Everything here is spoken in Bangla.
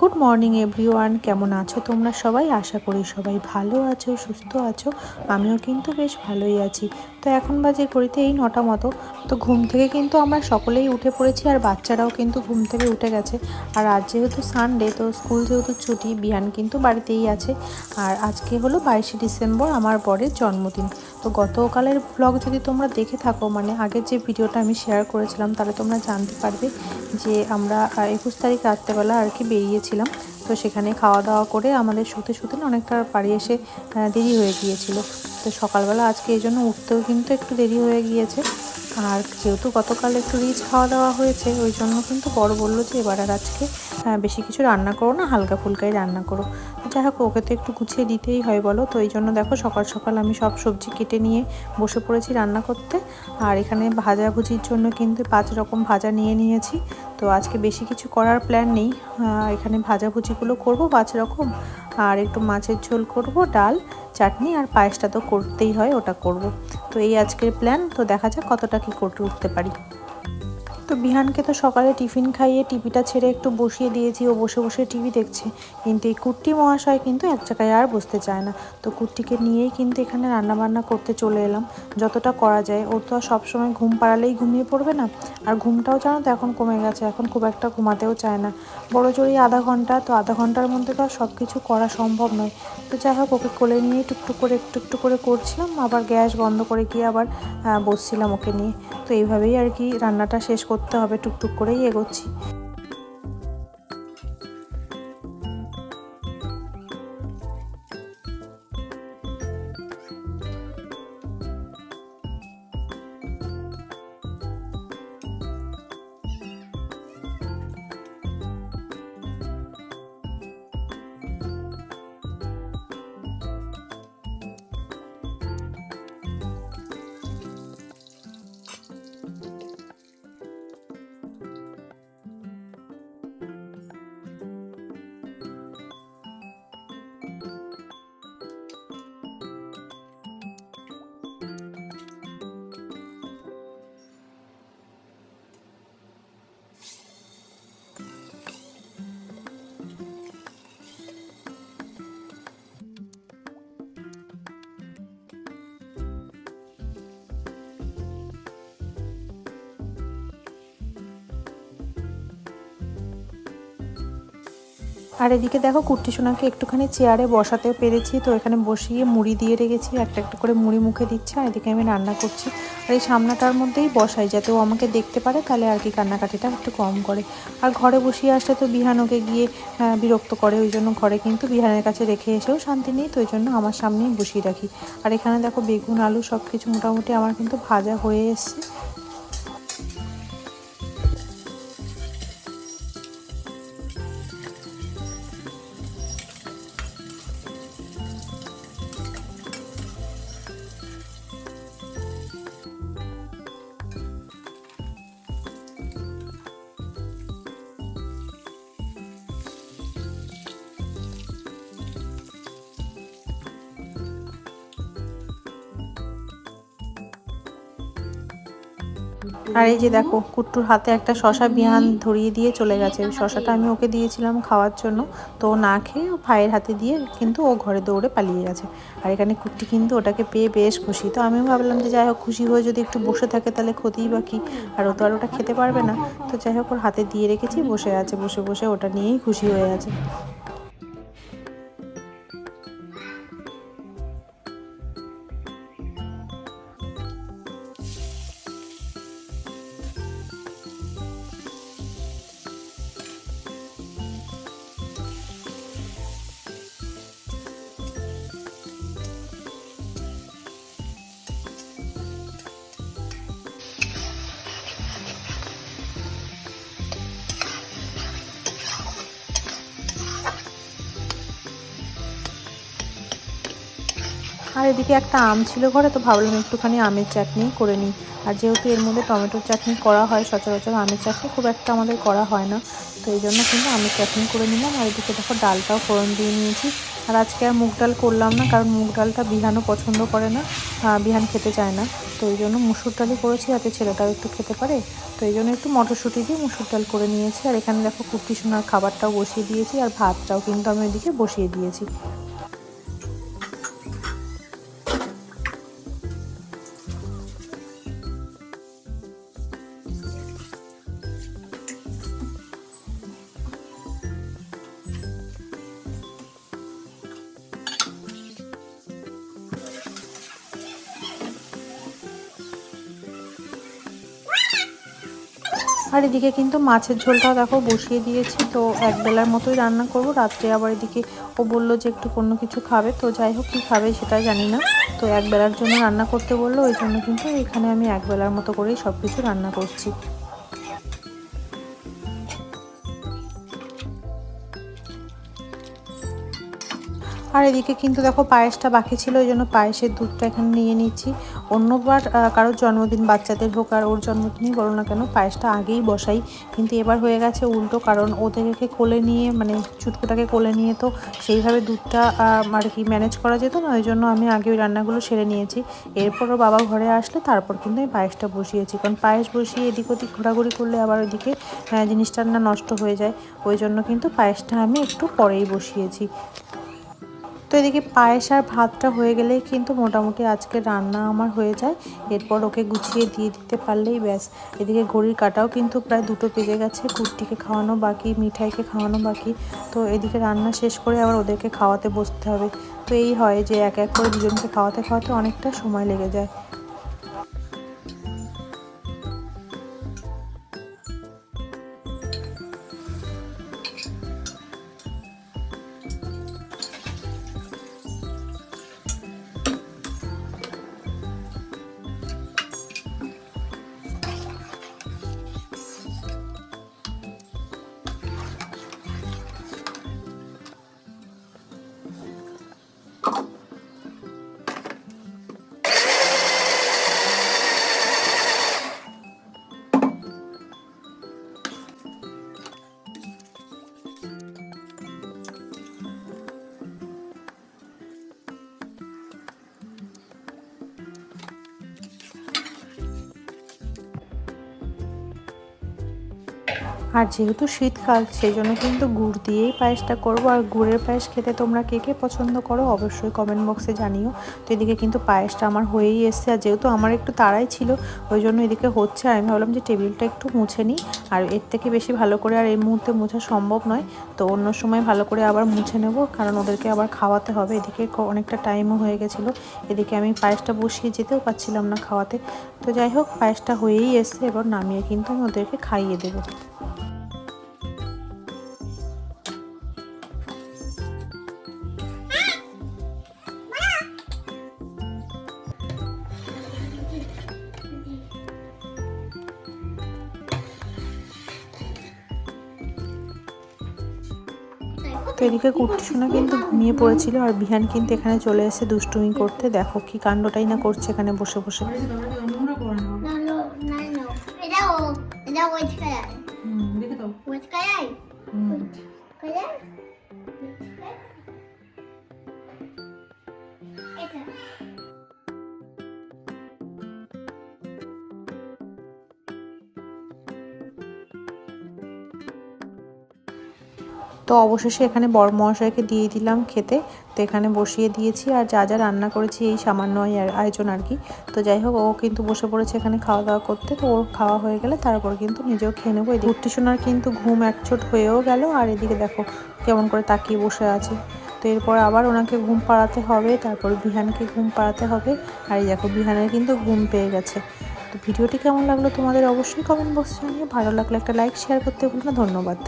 গুড মর্নিং এভরিওয়ান কেমন আছো তোমরা? সবাই আশা করি সবাই ভালো আছো, সুস্থ আছো। আমিও কিন্তু বেশ ভালোই আছি। তো এখন বাজে ঘড়িতে এই নটা মতো। তো ঘুম থেকে কিন্তু আমরা সকলেই উঠে পড়েছি আর বাচ্চারাও কিন্তু ঘুম থেকে উঠে গেছে। আর আজ যেহেতু সানডে তো স্কুল যেহেতু ছুটি, বিহান কিন্তু বাড়িতেই আছে। আর আজকে হলো বাইশে ডিসেম্বর, আমার বরের জন্মদিন। তো গতকালের ব্লগ যদি তোমরা দেখে থাকো মানে আগের যে ভিডিওটা আমি শেয়ার করেছিলাম, তাহলে তোমরা জানতে পারবে যে আমরা একুশ তারিখ রাত্রেবেলা আর কি বেরিয়েছিলাম তো সেখানে খাওয়া দাওয়া করে আমাদের শুতে শুতে অনেকটা বাড়ি এসে দেরি হয়ে গিয়েছিল। তো সকালবেলা আজকে এই জন্য উঠতেও কিন্তু একটু দেরি হয়ে গিয়েছে। আর যেহেতু গতকাল একটু রিচ খাওয়া দাওয়া হয়েছে, ওই জন্য কিন্তু বড় বলল যে এবার আর আজকে বেশি কিছু রান্না করো না, হালকা ফুলকাই রান্না করো। যাই হোক, ওকে তো একটু গুছিয়ে দিতেই হয় বলো। তো এই জন্য দেখো সকাল সকাল আমি সব সবজি কেটে নিয়ে বসে পড়েছি রান্না করতে। আর এখানে ভাজাভুজির জন্য কিন্তু পাঁচ রকম ভাজা নিয়ে নিয়েছি। তো আজকে বেশি কিছু করার প্ল্যান নেই। এখানে ভাজাভুজিগুলো করব পাঁচ রকম। আর একটু মাছের ঝোল করব, ডাল, চাটনি আর পায়েসটা তো করতেই হয়, ওটা করব। তো এই আজকের প্ল্যান তো দেখা যাক কতটা কী করতে উঠতে পারি। তো বিহানকে তো সকালে টিফিন খাইয়ে টিভিটা ছেড়ে একটু বসিয়ে দিয়েছি। ও বসে বসে টিভি দেখছে। কিন্তু এই কুট্টি মহাশয় কিন্তু এক জায়গায় আর বসতে চায় না। তো কুট্টিকে নিয়েই কিন্তু এখানে রান্নাবান্না করতে চলে এলাম। যতটা করা যায়। ওর তো আর সবসময় ঘুম পাড়ালেই ঘুমিয়ে পড়বে না। আর ঘুমটাও জানো তো এখন কমে গেছে। এখন খুব একটা ঘুমাতেও চায় না। বড় জোরই আধা ঘণ্টা। তো আধা ঘণ্টার মধ্যে তো আর সব কিছু করা সম্ভব নয়। তো যাই হোক, ওকে কোলে নিয়ে টুকটুক করে একটু একটু করে করছিলাম। আবার গ্যাস বন্ধ করে গিয়ে আবার বসছিলাম ওকে নিয়ে। তো এইভাবেই আর কি রান্নাটা শেষ করতে হবে টুকটুক করেই এগোচ্ছি। আর এদিকে দেখো কুর্তি সোনাকে একটুখানি চেয়ারে বসাতে পেরেছি। তো এখানে বসিয়ে মুড়ি দিয়ে রেখেছি, একটা একটা করে মুড়ি মুখে দিচ্ছে আর এদিকে আমি রান্না করছি। আর এই সামনাটার মধ্যেই বসাই যাতে ও আমাকে দেখতে পারে, তাহলে আর কি কান্নাকাটিটা একটু কম করে। আর ঘরে বসিয়ে আসলে তো বিহান ওকে গিয়ে বিরক্ত করে, ওই জন্য ঘরে কিন্তু বিহানের কাছে রেখে এসেও শান্তি নেই, তো ওই জন্য আমার সামনেই বসিয়ে রাখি। আর এখানে দেখো বেগুন, আলু সব কিছু মোটামুটি আমার কিন্তু ভাজা হয়ে এসছে। আর এই যে দেখো, কুট্টুর হাতে একটা শশা বিহান ধরিয়ে দিয়ে চলে গেছে। শশাটা আমি ওকে দিয়েছিলাম খাওয়ার জন্য। তো না খেয়ে ভাইয়ের হাতে দিয়ে কিন্তু ও ঘরে দৌড়ে পালিয়ে গেছে। আর এখানে কুট্টি কিন্তু ওটাকে পেয়ে বেশ খুশি। তো আমিও ভাবলাম যে যাই হোক, খুশি হয়ে যদি একটু বসে থাকে তাহলে ক্ষতিই বা কী? আর ও তো আর ওটা খেতে পারবে না। তো যাই হোক, ওর হাতে দিয়ে রেখেছি, বসে আছে, বসে বসে ওটা নিয়েই খুশি হয়ে আছে। এদিকে একটা আম ছিল ঘরে, তো ভাবলাম একটুখানি আমের চাটনি করে নিই। আর যেহেতু এর মধ্যে টমেটোর চাটনি করা হয়, সচরাচর আমের চাটনি খুব একটা আমাদের করা হয় না। তো এই জন্য কিন্তু আমের চাটনি করে নিলাম। আর এদিকে দেখো ডালটাও ফোড়ন দিয়ে নিয়েছি। আর আজকে আর মুগ ডাল করলাম না, কারণ মুগ ডালটা বিহানও পছন্দ করে না। বিহান খেতে চায় না। তো এই জন্য মুসুর ডালই করেছি, যাতে ছেলেটাও একটু খেতে পারে। তো এই জন্য একটু মটরশুঁটি দিয়ে মুসুর ডাল করে নিয়েছি। আর এখানে দেখো কুর্তি সোনার খাবারটাও বসিয়ে দিয়েছি, আর ভাতটাও কিন্তু আমি ওইদিকে বসিয়ে দিয়েছি। আর এদিকে কিন্তু মাছের ঝোলটাও দেখো বসিয়ে দিয়েছি, তো এক বেলার মতোই রান্না করব। রাত্রে আবার এদিকে ও বলল যে একটু কোনো কিছু খাবে, তো যাই হোক কী খাবে সেটা জানি না। তো এক বেলার জন্য রান্না করতে বলল, ওই জন্য কিন্তু এখানে আমি এক বেলার মতো করেই সব কিছু রান্না করছি। আর এদিকে কিন্তু দেখো পায়েসটা বাকি ছিল, ওই জন্য পায়েসের দুধটা এখানে নিয়ে নিচ্ছি। অন্যবার কারোর জন্মদিন, বাচ্চাদের হোক আর ওর জন্মদিনই বলো না কেন, পায়েসটা আগেই বসাই। কিন্তু এবার হয়ে গেছে উল্টো, কারণ ওদেরকে কোলে নিয়ে মানে চুটকুটাকে কোলে নিয়ে তো সেইভাবে দুধটা আর কি ম্যানেজ করা যেত না, ওই জন্য আমি আগে ওই রান্নাগুলো সেরে নিয়েছি। এরপরও বাবা ঘরে আসলে তারপর কিন্তু আমি পায়েসটা বসিয়েছি, কারণ পায়েস বসিয়ে এদিক ওদিক ঘোরাঘুরি করলে আবার ওইদিকে জিনিসটা না নষ্ট হয়ে যায়। ওই জন্য কিন্তু পায়েসটা আমি একটু পরেই বসিয়েছি। তো এদিকে পায়েস আর ভাতটা হয়ে গেলেই কিন্তু মোটামুটি আজকে রান্না আমার হয়ে যায়। এরপর ওকে গুছিয়ে দিয়ে দিতে পারলেই ব্যাস। এদিকে ঘড়ির কাটাও কিন্তু প্রায় দুটো পেজে গেছে কুর্তিকে খাওয়ানো বাকি, মিঠাইকে খাওয়ানো বাকি। তো এদিকে রান্না শেষ করে আবার ওদেরকে খাওয়াতে বসতে হবে। তো এই হয় যে এক এক করে দুজনকে খাওয়াতে খাওয়াতে অনেকটা সময় লেগে যায়। আর যেহেতু শীতকাল সেই জন্য কিন্তু গুড় দিয়েই পায়েসটা করব। আর গুড়ের পায়েস খেতে তোমরা কে কে পছন্দ করো অবশ্যই কমেন্ট বক্সে জানিও। তো এদিকে কিন্তু পায়েসটা আমার হয়েই এসছে। আর যেহেতু আমার একটু তাড়াই ছিল, ওই জন্য এদিকে হচ্ছে। আর আমি ভাবলাম যে টেবিলটা একটু মুছে নিই। আর এর থেকে বেশি ভালো করে আর এই মুহূর্তে মোছা সম্ভব নয়। তো অন্য সময় ভালো করে আবার মুছে নেব। কারণ ওদেরকে আবার খাওয়াতে হবে। এদিকে অনেকটা টাইমও হয়ে গেছিল। এদিকে আমি পায়েসটা বসিয়ে যেতেও পারছিলাম না খাওয়াতে। তো যাই হোক, পায়েসটা হয়েই এসছে। এবার নামিয়ে কিন্তু আমি ওদেরকে খাইয়ে দেবো। এদিকে কুর্তি না কিন্তু ঘুমিয়ে পড়েছিল আর বিহান কিন্তু এখানে চলে এসে দুষ্টুমি করতে দেখো কি কাণ্ডটাই না করছে এখানে বসে বসে। তো অবশেষে এখানে বড় মহাশয়কে দিয়ে দিলাম খেতে। তো এখানে বসিয়ে দিয়েছি আর যা যা রান্না করেছি এই সামান্য আয়োজন আর কি। তো যাই হোক, ও কিন্তু বসে পড়েছে এখানে খাওয়া দাওয়া করতে। তো ওর খাওয়া হয়ে গেলে তারপর কিন্তু নিজেও খেয়ে নেব। এদিকে শোনার কিন্তু ঘুম একচোট হয়েও গেল আর এদিকে দেখো কেমন করে তাকিয়ে বসে আছে। তো এরপর আবার ওনাকে ঘুম পাড়াতে হবে, তারপর বিহানকে ঘুম পাড়াতে হবে। আর এই দেখো বিহানের কিন্তু ঘুম পেয়ে গেছে। তো ভিডিওটি কেমন লাগল তোমাদের অবশ্যই কমেন্ট বক্সে জানিয়ে ভালো লাগলে একটা লাইক শেয়ার করতে ভুলো না। ধন্যবাদ।